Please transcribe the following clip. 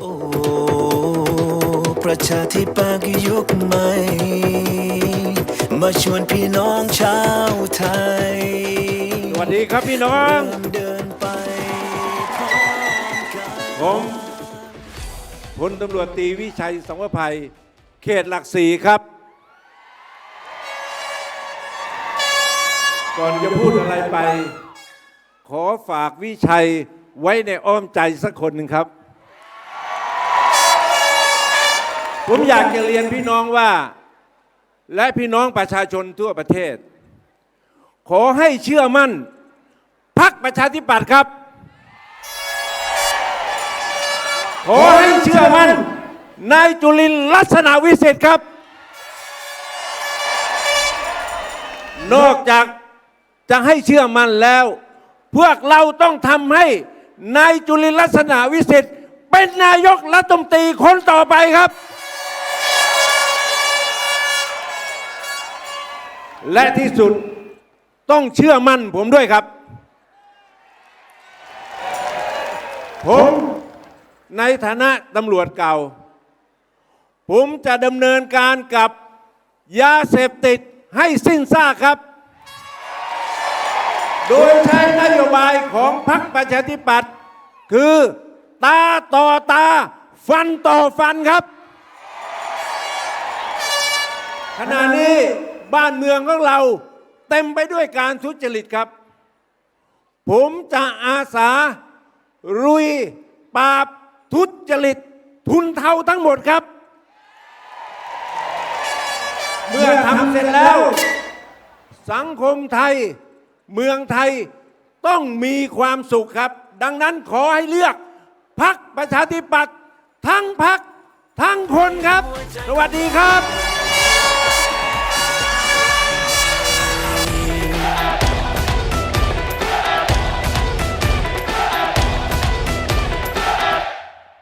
โอ้ประชาธิปัตยยุคใหม่ มาชวนพี่น้องชาวไทยสวัสดีครับพี่น้องเริ่มเดินไปพร้อมกัน ผมพลตำรวจตรีวิชัยสังวภัย เขตหลักสี่ครับ ก่อนจะพูดอะไรไป ขอฝากวิชัยไว้ในอ้อมใจสักคนหนึ่งครับ ผมอยากจะเรียนพี่น้องว่า และพี่น้องประชาชนทั่วประเทศ ขอให้เชื่อมั่นพักประชาธิปัตย์ครับ ขอให้เชื่อมั่นนายจุลินลักษณะวิเศษครับ นอกจากจะให้เชื่อมั่นแล้ว พวกเราต้องทำให้นายจุลินลักษณะวิเศษเป็นนายกรัฐมนตรีคนต่อไปครับ และที่สุดต้องเชื่อมั่นผมด้วยครับ ผมในฐานะตำรวจเก่า ผมจะดำเนินการกับยาเสพติดให้สิ้นซากครับ โดยใช้นโยบายของพรรคประชาธิปัตย์คือตาต่อตา ฟันต่อฟันครับ ขณะนี้ บ้านเมืองของเราเต็มไปด้วยการทุจริตครับ ผมจะอาสารุยปราบทุจริต ทุนเทาทั้งหมดครับ เมื่อทำเสร็จแล้ว สังคมไทย เมืองไทยต้องมีความสุขครับ ดังนั้นขอให้เลือกพักประชาธิปัตย์ทั้งพักทั้งคนครับ สวัสดีครับ